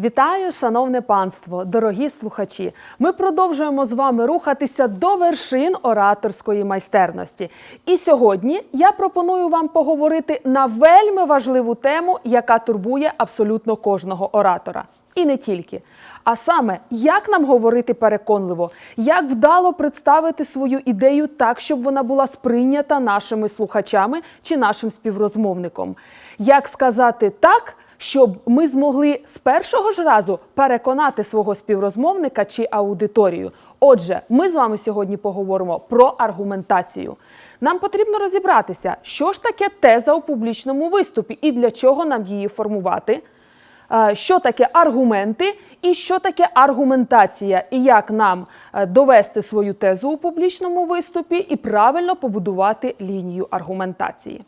Вітаю, шановне панство, дорогі слухачі. Ми продовжуємо з вами рухатися до вершин ораторської майстерності. І сьогодні я пропоную вам поговорити на вельми важливу тему, яка турбує абсолютно кожного оратора. І не тільки. А саме, як нам говорити переконливо, як вдало представити свою ідею так, щоб вона була сприйнята нашими слухачами чи нашим співрозмовником. Як сказати так, щоб ми змогли з першого ж разу переконати свого співрозмовника чи аудиторію. Отже, ми з вами сьогодні поговоримо про аргументацію. Нам потрібно розібратися, що ж таке теза у публічному виступі і для чого нам її формувати. Е, Що таке аргументи і що таке аргументація, і як нам е, довести свою тезу у публічному виступі і правильно побудувати лінію аргументації.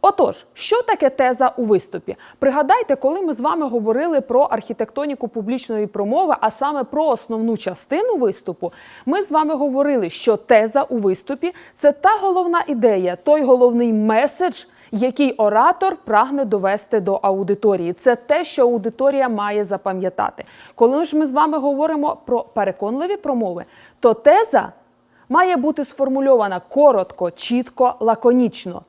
Отож, що таке теза у виступі? Пригадайте, коли ми з вами говорили про архітектоніку публічної промови, а саме про основну частину виступу, ми з вами говорили, що теза у виступі це та головна ідея, той головний меседж, який оратор прагне довести до аудиторії. Це те, що аудиторія має запам'ятати. Коли ж ми з вами говоримо про переконливі промови, то теза має бути сформульована коротко, чітко, лаконічно.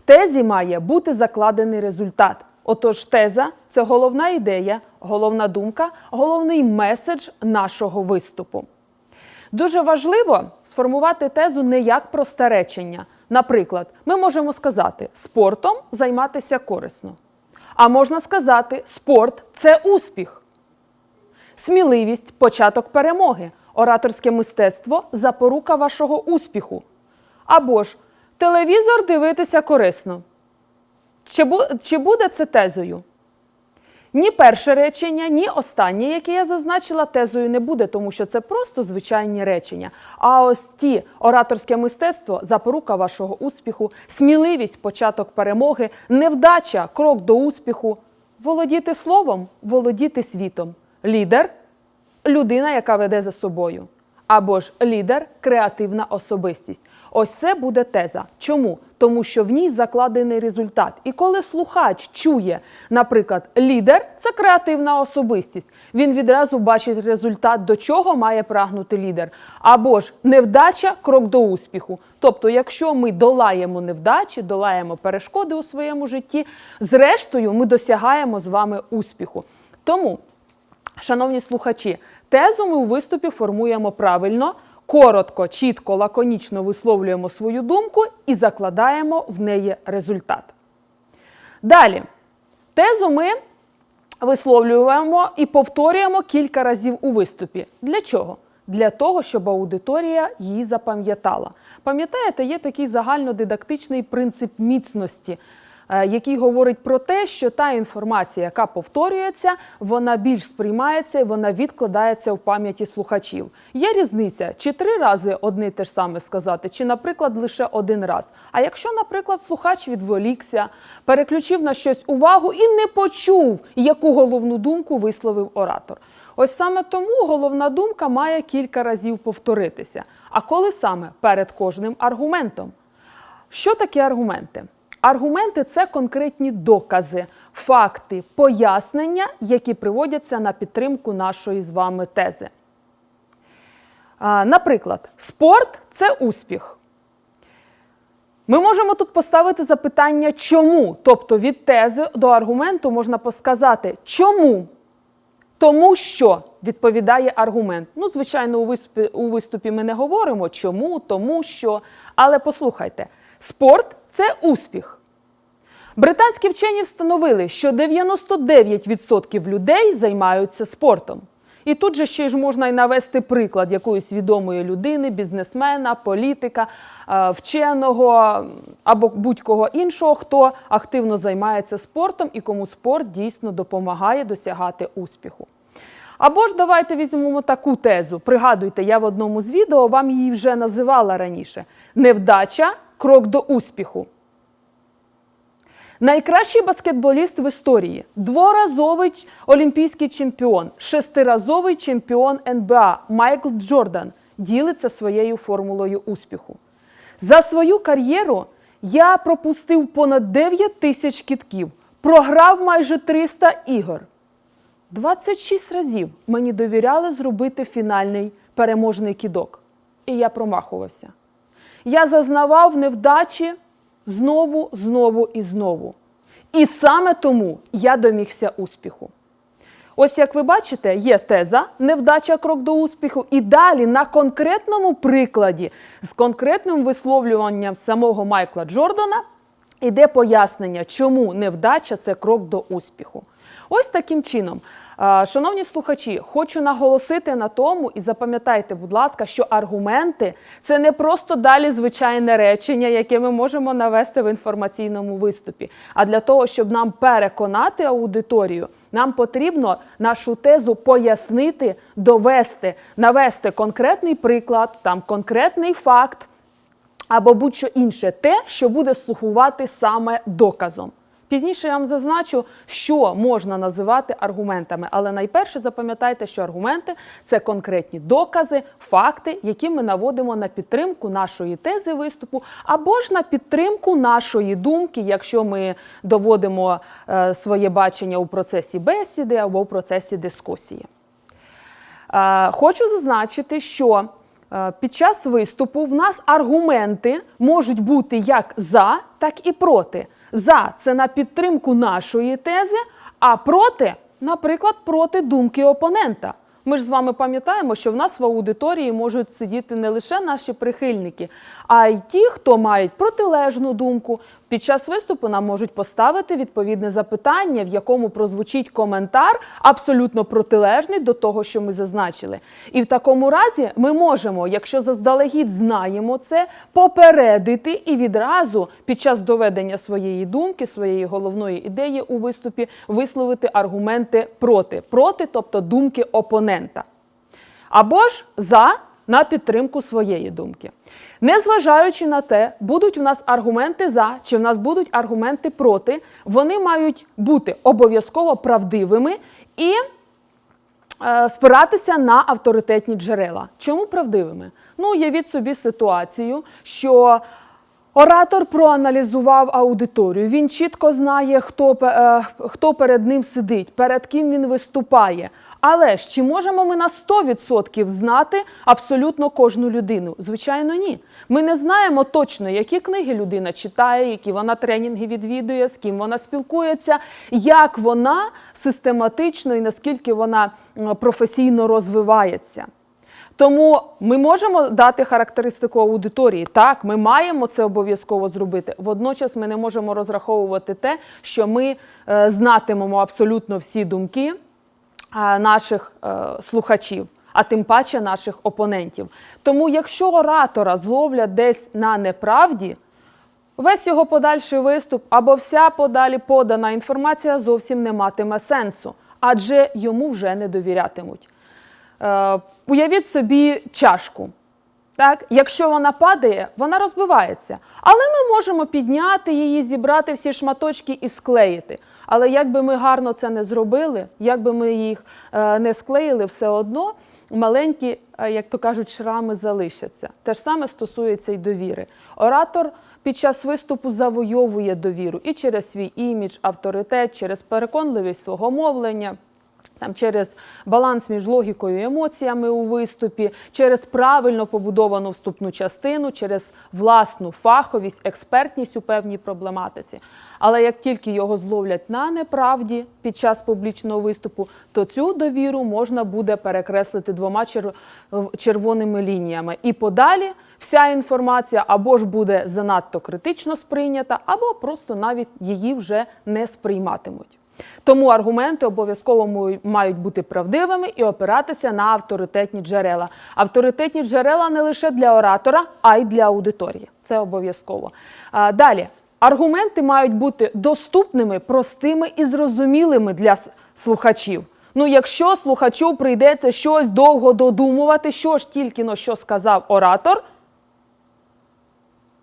В тезі має бути закладений результат. Отож, теза це головна ідея, головна думка, головний меседж нашого виступу. Дуже важливо сформувати тезу не як просте речення. Наприклад, ми можемо сказати, спортом займатися корисно. А можна сказати, спорт це успіх. Сміливість початок перемоги. Ораторське мистецтво запорука вашого успіху. Або ж телевізор дивитися корисно. Чи, бу, чи буде це тезою? Ні перше речення, ні останнє, яке я зазначила, тезою не буде, тому що це просто звичайні речення. А ось ті ораторське мистецтво, запорука вашого успіху, сміливість, початок перемоги, невдача, крок до успіху, володіти словом, володіти світом. Лідер людина, яка веде за собою. Або ж лідер креативна особистість. Ось це буде теза. Чому? Тому що в ній закладений результат. І коли слухач чує, наприклад, лідер це креативна особистість, він відразу бачить результат, до чого має прагнути лідер. Або ж невдача крок до успіху. Тобто, якщо ми долаємо невдачі, долаємо перешкоди у своєму житті, зрештою ми досягаємо з вами успіху. Тому. Шановні слухачі, тезу ми у виступі формуємо правильно, коротко, чітко, лаконічно висловлюємо свою думку і закладаємо в неї результат. Далі, тезу ми висловлюємо і повторюємо кілька разів у виступі. Для чого? Для того, щоб аудиторія її запам'ятала. Пам'ятаєте, є такий загальнодидактичний принцип міцності який говорить про те, що та інформація, яка повторюється, вона більш сприймається і вона відкладається в пам'яті слухачів. Є різниця, чи три рази одне те ж саме сказати, чи, наприклад, лише один раз. А якщо, наприклад, слухач відволікся, переключив на щось увагу і не почув, яку головну думку висловив оратор. Ось саме тому головна думка має кілька разів повторитися. А коли саме перед кожним аргументом? Що таке аргументи? Аргументи це конкретні докази, факти, пояснення, які приводяться на підтримку нашої з вами тези. Наприклад, спорт це успіх. Ми можемо тут поставити запитання, чому? Тобто від тези до аргументу можна сказати, чому? Тому що відповідає аргумент. Ну, звичайно, у виступі, у виступі ми не говоримо чому, тому що. Але послухайте, спорт це успіх. Британські вчені встановили, що 99% людей займаються спортом. І тут же ще ж можна й навести приклад якоїсь відомої людини, бізнесмена, політика, е, вченого або будь-кого іншого, хто активно займається спортом і кому спорт дійсно допомагає досягати успіху. Або ж давайте візьмемо таку тезу. Пригадуйте, я в одному з відео вам її вже називала раніше: невдача крок до успіху. Найкращий баскетболіст в історії, дворазовий олімпійський чемпіон, шестиразовий чемпіон НБА Майкл Джордан ділиться своєю формулою успіху. За свою кар'єру я пропустив понад 9 тисяч кітків, програв майже 300 ігор. 26 разів мені довіряли зробити фінальний переможний кідок. І я промахувався. Я зазнавав невдачі знову, знову і знову. І саме тому я домігся успіху. Ось як ви бачите, є теза невдача крок до успіху, і далі на конкретному прикладі з конкретним висловлюванням самого Майкла Джордана іде пояснення, чому невдача це крок до успіху. Ось таким чином. Шановні слухачі, хочу наголосити на тому і запам'ятайте, будь ласка, що аргументи це не просто далі звичайне речення, яке ми можемо навести в інформаційному виступі. А для того, щоб нам переконати аудиторію, нам потрібно нашу тезу пояснити, довести, навести конкретний приклад, там конкретний факт або будь-що інше, те, що буде слугувати саме доказом. Пізніше я вам зазначу, що можна називати аргументами, але найперше запам'ятайте, що аргументи це конкретні докази, факти, які ми наводимо на підтримку нашої тези виступу, або ж на підтримку нашої думки, якщо ми доводимо е, своє бачення у процесі бесіди або у процесі дискусії. Е, Хочу зазначити, що е, під час виступу в нас аргументи можуть бути як за, так і проти. За це на підтримку нашої тези, а проти, наприклад, проти думки опонента. Ми ж з вами пам'ятаємо, що в нас в аудиторії можуть сидіти не лише наші прихильники, а й ті, хто мають протилежну думку. Під час виступу нам можуть поставити відповідне запитання, в якому прозвучить коментар абсолютно протилежний до того, що ми зазначили. І в такому разі ми можемо, якщо заздалегідь знаємо це, попередити і відразу під час доведення своєї думки, своєї головної ідеї у виступі висловити аргументи проти, проти, тобто думки опонента. Або ж за на підтримку своєї думки. Незважаючи на те, будуть в нас аргументи за чи в нас будуть аргументи проти, вони мають бути обов'язково правдивими і е, спиратися на авторитетні джерела. Чому правдивими? Ну, уявіть собі ситуацію, що Оратор проаналізував аудиторію. Він чітко знає, хто, е, хто перед ним сидить, перед ким він виступає. Але ж чи можемо ми на 100% знати абсолютно кожну людину? Звичайно, ні. Ми не знаємо точно, які книги людина читає, які вона тренінги відвідує, з ким вона спілкується, як вона систематично і наскільки вона професійно розвивається. Тому ми можемо дати характеристику аудиторії. Так, ми маємо це обов'язково зробити. Водночас ми не можемо розраховувати те, що ми е, знатимемо абсолютно всі думки наших е, слухачів, а тим паче наших опонентів. Тому, якщо оратора зловлять десь на неправді, весь його подальший виступ або вся подалі подана інформація зовсім не матиме сенсу, адже йому вже не довірятимуть. Е, уявіть собі чашку. Так? Якщо вона падає, вона розбивається. Але ми можемо підняти її, зібрати всі шматочки і склеїти. Але як би ми гарно це не зробили, як би ми їх е, не склеїли, все одно маленькі, е, як то кажуть, шрами залишаться. Те ж саме стосується й довіри. Оратор під час виступу завойовує довіру і через свій імідж, авторитет, через переконливість свого мовлення. Там через баланс між логікою і емоціями у виступі, через правильно побудовану вступну частину, через власну фаховість, експертність у певній проблематиці. Але як тільки його зловлять на неправді під час публічного виступу, то цю довіру можна буде перекреслити двома червоними лініями. І подалі вся інформація або ж буде занадто критично сприйнята, або просто навіть її вже не сприйматимуть. Тому аргументи обов'язково мають бути правдивими і опиратися на авторитетні джерела. Авторитетні джерела не лише для оратора, а й для аудиторії. Це обов'язково. Далі. Аргументи мають бути доступними, простими і зрозумілими для слухачів. Ну, якщо слухачу прийдеться щось довго додумувати, що ж тільки но що сказав оратор,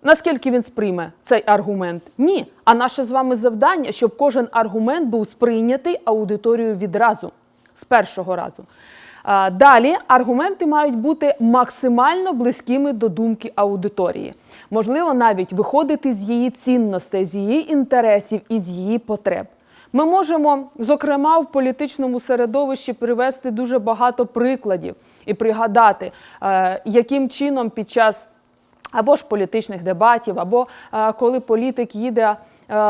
Наскільки він сприйме цей аргумент? Ні. А наше з вами завдання, щоб кожен аргумент був сприйнятий аудиторією відразу, з першого разу. Далі аргументи мають бути максимально близькими до думки аудиторії. Можливо, навіть виходити з її цінностей, з її інтересів і з її потреб. Ми можемо, зокрема, в політичному середовищі привести дуже багато прикладів і пригадати, е, яким чином під час або ж політичних дебатів, або е, коли політик їде е,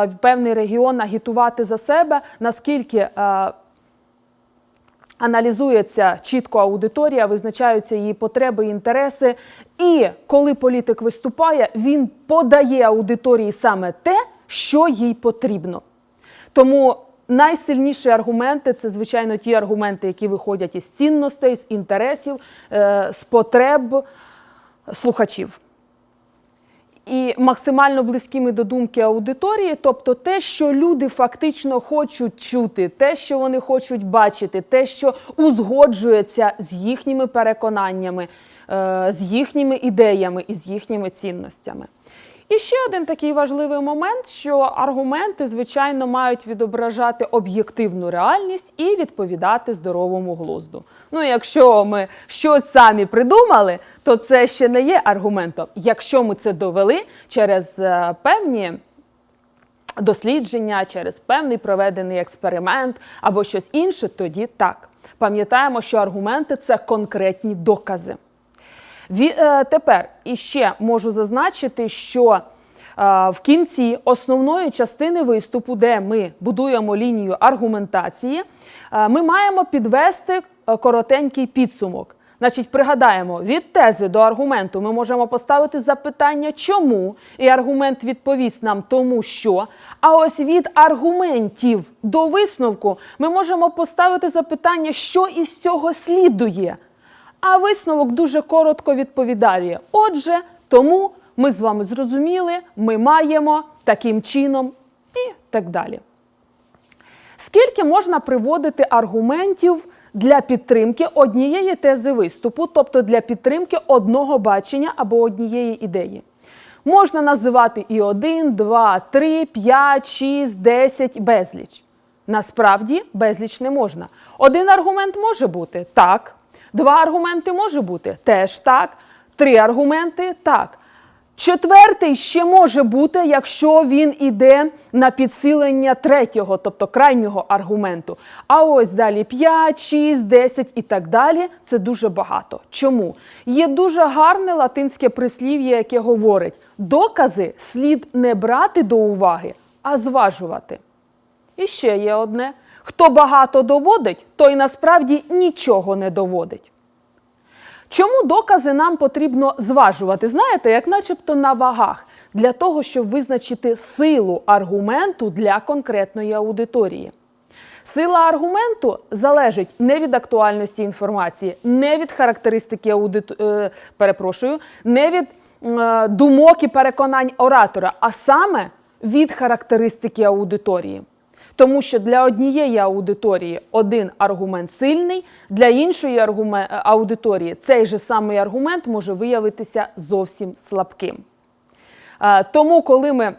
в певний регіон агітувати за себе, наскільки е, аналізується чітко аудиторія, визначаються її потреби, і інтереси. І коли політик виступає, він подає аудиторії саме те, що їй потрібно. Тому найсильніші аргументи це, звичайно, ті аргументи, які виходять із цінностей, з інтересів, з потреб слухачів. І максимально близькими до думки аудиторії, тобто те, що люди фактично хочуть чути, те, що вони хочуть бачити, те, що узгоджується з їхніми переконаннями, е, з їхніми ідеями і з їхніми цінностями. І ще один такий важливий момент, що аргументи, звичайно, мають відображати об'єктивну реальність і відповідати здоровому глузду. Ну, якщо ми щось самі придумали, то це ще не є аргументом. Якщо ми це довели через е, певні дослідження, через певний проведений експеримент або щось інше, тоді так. Пам'ятаємо, що аргументи це конкретні докази. Ві, е, тепер іще можу зазначити, що е, в кінці основної частини виступу, де ми будуємо лінію аргументації, е, ми маємо підвести е, коротенький підсумок. Значить, пригадаємо, від тези до аргументу ми можемо поставити запитання, чому, і аргумент відповість нам тому, що. А ось від аргументів до висновку ми можемо поставити запитання, що із цього слідує. А висновок дуже коротко відповідає. Отже, тому ми з вами зрозуміли, ми маємо таким чином і так далі. Скільки можна приводити аргументів для підтримки однієї тези виступу, тобто для підтримки одного бачення або однієї ідеї? Можна називати і 1, 2, 3, 5, 6, 10, безліч. Насправді безліч не можна. Один аргумент може бути так. Два аргументи може бути теж так. Три аргументи так. Четвертий ще може бути, якщо він іде на підсилення третього, тобто крайнього аргументу. А ось далі 5, 6, 10 і так далі. Це дуже багато. Чому? Є дуже гарне латинське прислів'я, яке говорить: докази слід не брати до уваги, а зважувати. І ще є одне: хто багато доводить, той насправді нічого не доводить. Чому докази нам потрібно зважувати? Знаєте, як начебто на вагах, для того, щоб визначити силу аргументу для конкретної аудиторії. Сила аргументу залежить не від актуальності інформації, не від характеристики аудит... е, перепрошую, не від е, думок і переконань оратора, а саме від характеристики аудиторії. Тому що для однієї аудиторії один аргумент сильний, для іншої аудиторії цей же самий аргумент може виявитися зовсім слабким. Е, Тому, коли ми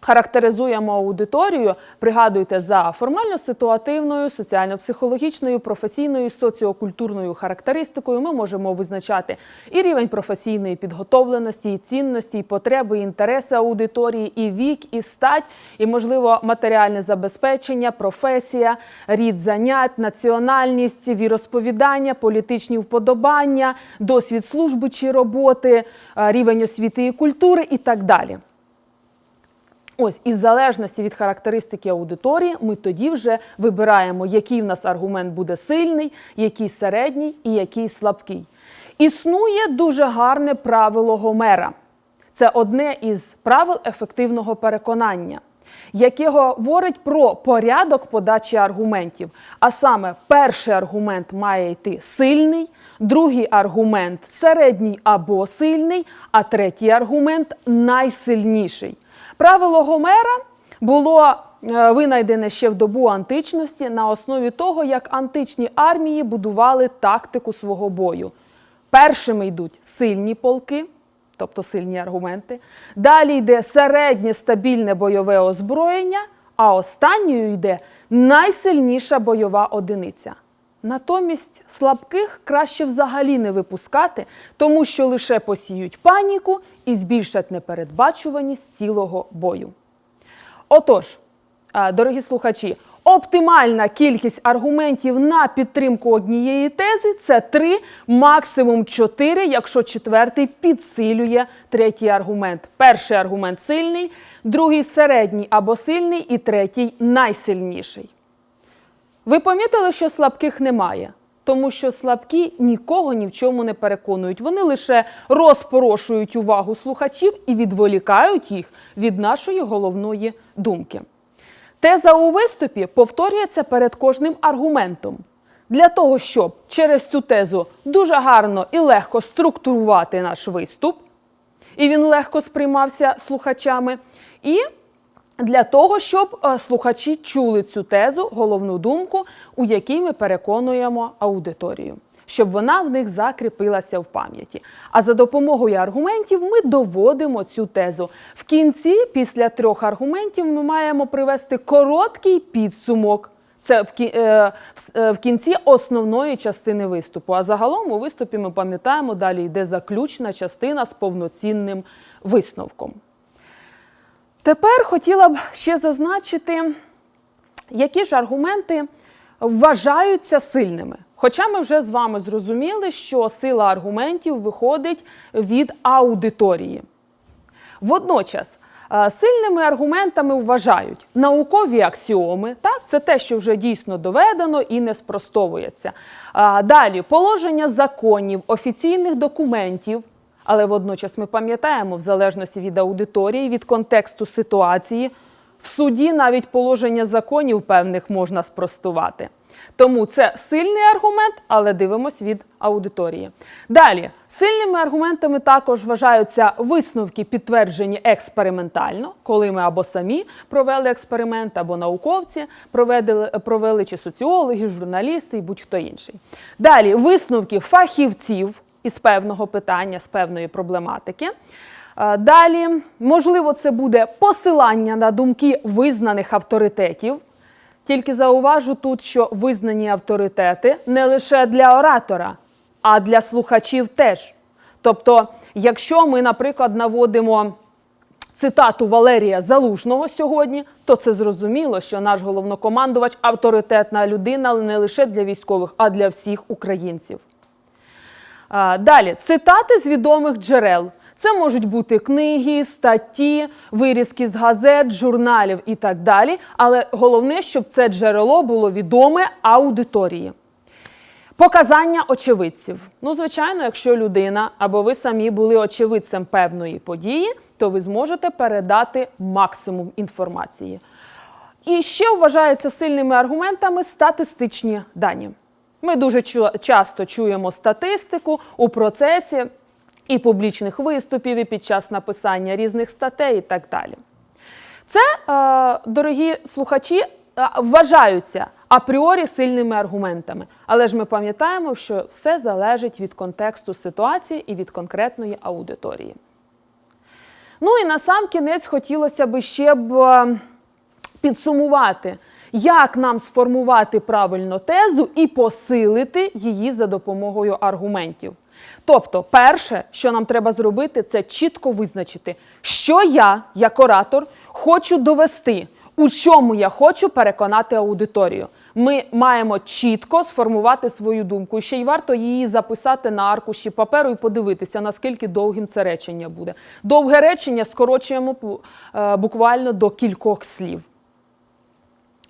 характеризуємо аудиторію, пригадуйте за формально-ситуативною, соціально-психологічною, професійною, соціокультурною характеристикою, ми можемо визначати і рівень професійної підготовленості, і цінності, і потреби, і інтереси аудиторії, і вік, і стать, і, можливо, матеріальне забезпечення, професія, рід занять, національність, віросповідання, політичні вподобання, досвід служби чи роботи, е, рівень освіти і культури і так далі. Ось і в залежності від характеристики аудиторії, ми тоді вже вибираємо, який в нас аргумент буде сильний, який середній і який слабкий. Існує дуже гарне правило Гомера. Це одне із правил ефективного переконання, яке говорить про порядок подачі аргументів. А саме, перший аргумент має йти сильний, другий аргумент середній або сильний, а третій аргумент найсильніший. Правило Гомера було е, винайдене ще в добу античності на основі того, як античні армії будували тактику свого бою. Першими йдуть сильні полки, тобто сильні аргументи. Далі йде середнє стабільне бойове озброєння, а останньою йде найсильніша бойова одиниця. Натомість слабких краще взагалі не випускати, тому що лише посіють паніку і збільшать непередбачуваність цілого бою. Отож, дорогі слухачі, оптимальна кількість аргументів на підтримку однієї тези це 3, максимум 4, якщо четвертий підсилює третій аргумент. Перший аргумент сильний, другий середній або сильний, і третій найсильніший. Ви помітили, що слабких немає, тому що слабкі нікого ні в чому не переконують. Вони лише розпорошують увагу слухачів і відволікають їх від нашої головної думки. Теза у виступі повторюється перед кожним аргументом. Для того, щоб через цю тезу дуже гарно і легко структурувати наш виступ, і він легко сприймався слухачами. І для того, щоб е, слухачі чули цю тезу, головну думку, у якій ми переконуємо аудиторію, щоб вона в них закріпилася в пам'яті. А за допомогою аргументів ми доводимо цю тезу. В кінці, після трьох аргументів, ми маємо привести короткий підсумок. Це в е, е, кінці основної частини виступу. А загалом у виступі ми пам'ятаємо, далі йде заключна частина з повноцінним висновком. Тепер хотіла б ще зазначити, які ж аргументи вважаються сильними. Хоча ми вже з вами зрозуміли, що сила аргументів виходить від аудиторії. Водночас е, сильними аргументами вважають наукові аксіоми, так, це те, що вже дійсно доведено і не спростовується. Далі положення законів, офіційних документів. Але водночас ми пам'ятаємо, в залежності від аудиторії, від контексту ситуації, в суді навіть положення законів певних можна спростувати. Тому це сильний аргумент, але дивимось від аудиторії. Далі, сильними аргументами також вважаються висновки, підтверджені експериментально, коли ми або самі провели експеримент, або науковці провели, провели чи соціологи, журналісти і будь-хто інший. Далі висновки фахівців із певного питання, з певної проблематики. Е, Далі, можливо, це буде посилання на думки визнаних авторитетів. Тільки зауважу тут, що визнані авторитети не лише для оратора, а для слухачів теж. Тобто, якщо ми, наприклад, наводимо цитату Валерія Залужного сьогодні, то це зрозуміло, що наш головнокомандувач авторитетна людина не лише для військових, а для всіх українців. Далі цитати з відомих джерел. Це можуть бути книги, статті, вирізки з газет, журналів і так далі. Але головне, щоб це джерело було відоме аудиторії. Показання очевидців. Ну, звичайно, якщо людина або ви самі були очевидцем певної події, то ви зможете передати максимум інформації. І ще вважаються сильними аргументами статистичні дані. Ми дуже часто чуємо статистику у процесі і публічних виступів, і під час написання різних статей і так далі. Це, е, дорогі слухачі, е, вважаються апріорі сильними аргументами. Але ж ми пам'ятаємо, що все залежить від контексту ситуації і від конкретної аудиторії. Ну і на сам кінець хотілося б ще б е, підсумувати, як нам сформувати правильно тезу і посилити її за допомогою аргументів. Тобто, перше, що нам треба зробити, це чітко визначити, що я, як оратор, хочу довести, у чому я хочу переконати аудиторію. Ми маємо чітко сформувати свою думку. Ще й варто її записати на аркуші паперу і подивитися, наскільки довгим це речення буде. Довге речення скорочуємо е, буквально до кількох слів.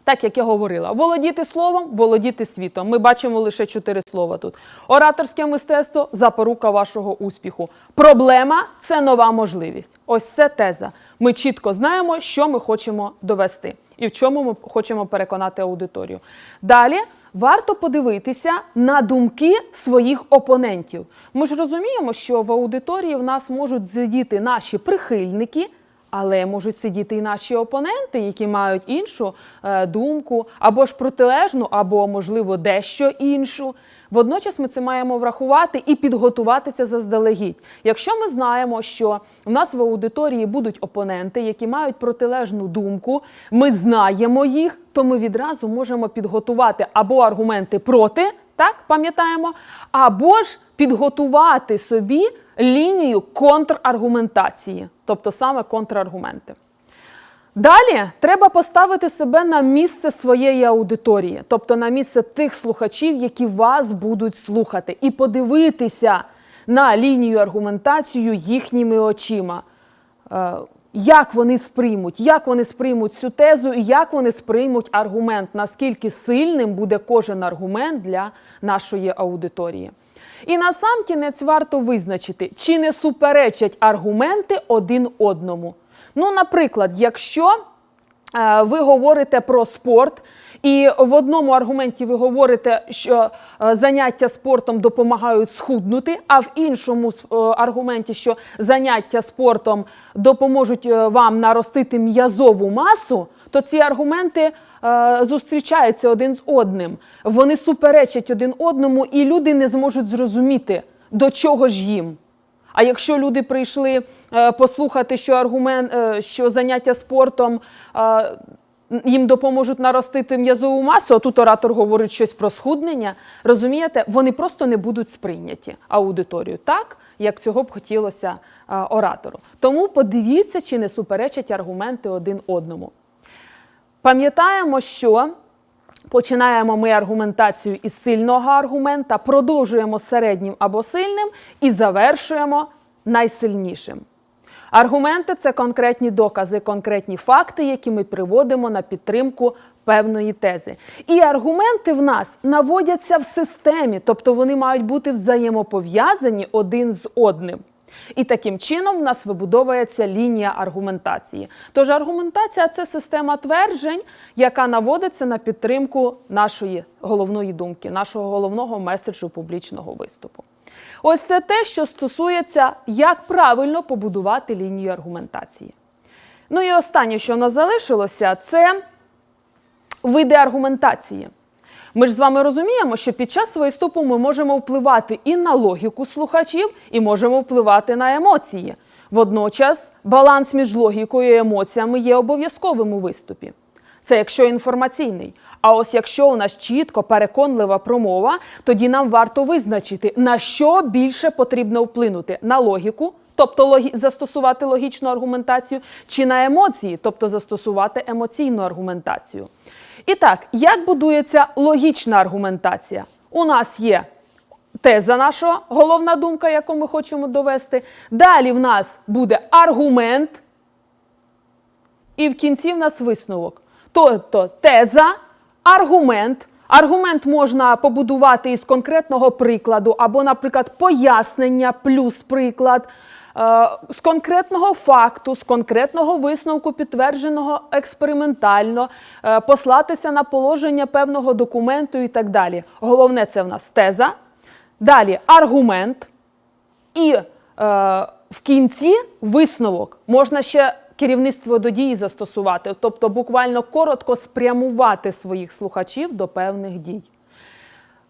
Так як я говорила, володіти словом, володіти світом. Ми бачимо лише чотири слова тут. Ораторське мистецтво запорука вашого успіху. Проблема це нова можливість. Ось це теза. Ми чітко знаємо, що ми хочемо довести і в чому ми хочемо переконати аудиторію. Далі варто подивитися на думки своїх опонентів. Ми ж розуміємо, що в аудиторії в нас можуть сидіти наші прихильники. Але можуть сидіти і наші опоненти, які мають іншу е, думку, або ж протилежну, або, можливо, дещо іншу. Водночас ми це маємо врахувати і підготуватися заздалегідь. Якщо ми знаємо, що в нас в аудиторії будуть опоненти, які мають протилежну думку, ми знаємо їх, то ми відразу можемо підготувати або аргументи проти, так пам'ятаємо, або ж підготувати собі лінію контраргументації, тобто саме контраргументи. Далі треба поставити себе на місце своєї аудиторії, тобто на місце тих слухачів, які вас будуть слухати, і подивитися на лінію аргументацію їхніми очима. Е, Як вони сприймуть, як вони сприймуть цю тезу і як вони сприймуть аргумент, наскільки сильним буде кожен аргумент для нашої аудиторії. І насамкінець варто визначити, чи не суперечать аргументи один одному. Ну, наприклад, якщо е, ви говорите про спорт, і в одному аргументі ви говорите, що е, заняття спортом допомагають схуднути, а в іншому е, аргументі, що заняття спортом допоможуть е, вам наростити м'язову масу, то ці аргументи е, зустрічаються один з одним. Вони суперечать один одному, і люди не зможуть зрозуміти, до чого ж їм. А якщо люди прийшли е, послухати, що аргумент, е, що заняття спортом е, їм допоможуть наростити м'язову масу, а тут оратор говорить щось про схуднення, розумієте, вони просто не будуть сприйняті аудиторією так, як цього б хотілося е, оратору. Тому подивіться, чи не суперечать аргументи один одному. Пам'ятаємо, що починаємо ми аргументацію із сильного аргумента, продовжуємо середнім або сильним і завершуємо найсильнішим. Аргументи це конкретні докази, конкретні факти, які ми приводимо на підтримку певної тези. І аргументи в нас наводяться в системі, тобто вони мають бути взаємопов'язані один з одним. І таким чином в нас вибудовується лінія аргументації. Тож аргументація це система тверджень, яка наводиться на підтримку нашої головної думки, нашого головного меседжу публічного виступу. Ось це те, що стосується, як правильно побудувати лінію аргументації. Ну і останнє, що в нас залишилося, це види аргументації. Ми ж з вами розуміємо, що під час виступу ми можемо впливати і на логіку слухачів, і можемо впливати на емоції. Водночас баланс між логікою і емоціями є обов'язковим у виступі. Це якщо інформаційний. А ось якщо у нас чітко переконлива промова, тоді нам варто визначити, на що більше потрібно вплинути на логіку, тобто логі... застосувати логічну аргументацію, чи на емоції, тобто застосувати емоційну аргументацію. І так, як будується логічна аргументація? У нас є теза наша, головна думка, яку ми хочемо довести. Далі в нас буде аргумент, і в кінці в нас висновок. Тобто теза, аргумент. Аргумент можна побудувати із конкретного прикладу, або, наприклад, пояснення плюс приклад, з конкретного факту, з конкретного висновку, підтвердженого експериментально, е, послатися на положення певного документу і так далі. Головне це в нас теза. Далі аргумент. І е, в кінці висновок можна ще керівництво до дії застосувати, тобто буквально коротко спрямувати своїх слухачів до певних дій.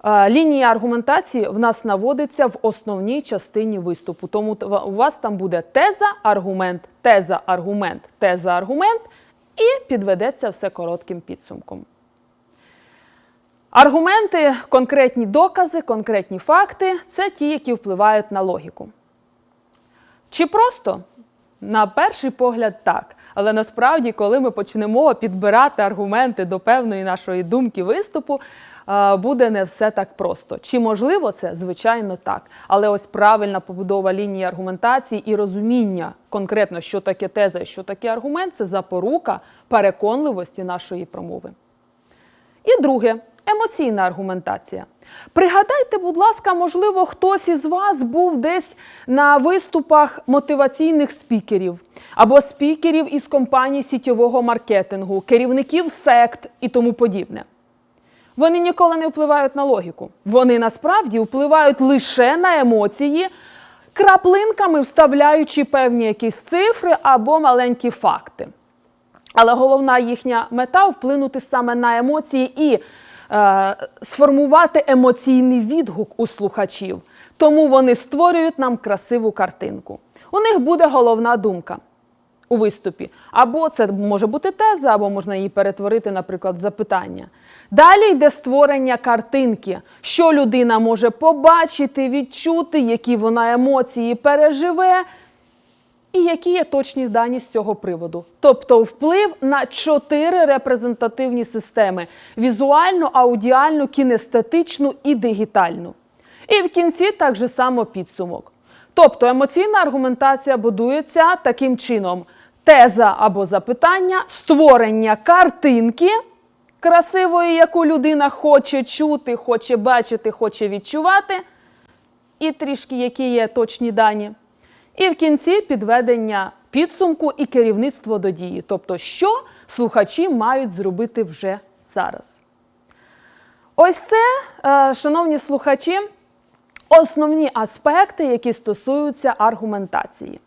Лінія аргументації в нас наводиться в основній частині виступу. Тому у вас там буде теза, аргумент, теза, аргумент, теза, аргумент, і підведеться все коротким підсумком. Аргументи, конкретні докази, конкретні факти це ті, які впливають на логіку. Чи просто? На перший погляд, так. Але насправді, коли ми почнемо підбирати аргументи до певної нашої думки виступу, буде не все так просто. Чи можливо це? Звичайно, так. Але ось правильна побудова лінії аргументації і розуміння конкретно, що таке теза що таке аргумент, це запорука переконливості нашої промови. І друге емоційна аргументація. Пригадайте, будь ласка, можливо, хтось із вас був десь на виступах мотиваційних спікерів або спікерів із компаній сітєвого маркетингу, керівників сект і тому подібне. Вони ніколи не впливають на логіку. Вони насправді впливають лише на емоції, краплинками вставляючи певні якісь цифри або маленькі факти. Але головна їхня мета вплинути саме на емоції і е, сформувати емоційний відгук у слухачів. Тому вони створюють нам красиву картинку. У них буде головна думка у виступі. Або це може бути теза, або можна її перетворити, наприклад, запитання. Далі йде створення картинки, що людина може побачити, відчути, які вона емоції переживе. І які є точні дані з цього приводу? Тобто вплив на чотири репрезентативні системи: візуальну, аудіальну, кінестетичну і дигітальну. І в кінці так же само підсумок. Тобто емоційна аргументація будується таким чином: теза або запитання, створення картинки красивої, яку людина хоче чути, хоче бачити, хоче відчувати, і трішки які є точні дані. І в кінці підведення підсумку і керівництво до дії, тобто, що слухачі мають зробити вже зараз. Ось це, е, шановні слухачі, основні аспекти, які стосуються аргументації.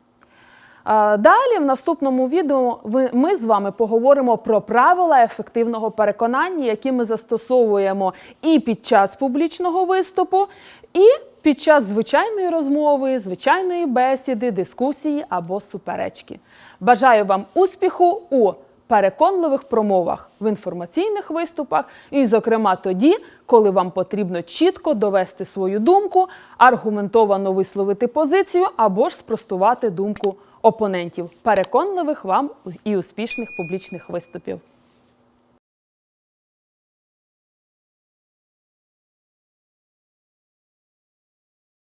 Далі в наступному відео ми з вами поговоримо про правила ефективного переконання, які ми застосовуємо і під час публічного виступу, і під час звичайної розмови, звичайної бесіди, дискусії або суперечки. Бажаю вам успіху у переконливих промовах в інформаційних виступах, і, зокрема, тоді, коли вам потрібно чітко довести свою думку, аргументовано висловити позицію або ж спростувати думку опонентів. Переконливих вам і успішних публічних виступів.